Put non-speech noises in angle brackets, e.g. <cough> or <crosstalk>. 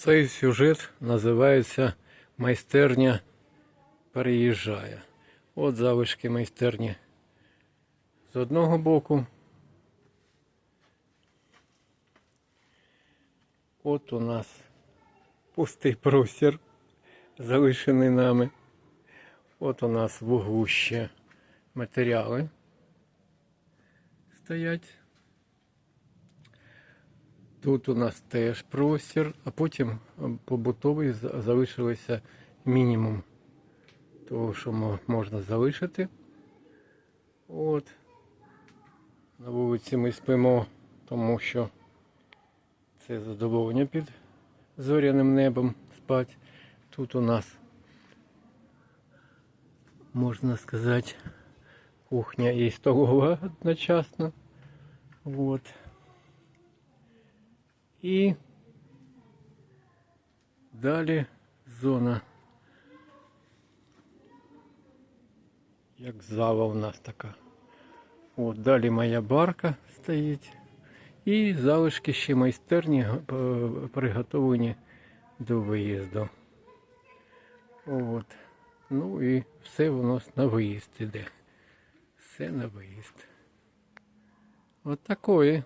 Цей сюжет називається Майстерня переїжджає. От залишки майстерні з одного боку. От у нас пустий простір, залишений нами. От у нас в матеріали стоять. Тут у нас теж простір, а потім е, побутовий залишилося мінімум того, що можна залишити. От. На вулиці ми спимо, тому що це задоволення під зоряним небом спать. Тут у нас, можна сказати, кухня і столова <laughs> одночасно. Вот. І далі зона, як зала у нас така. От далі моя барка стоїть. І залишки ще майстерні г- приготовлені до виїзду. От. Ну і все у нас на виїзд іде. Все на виїзд. От такої.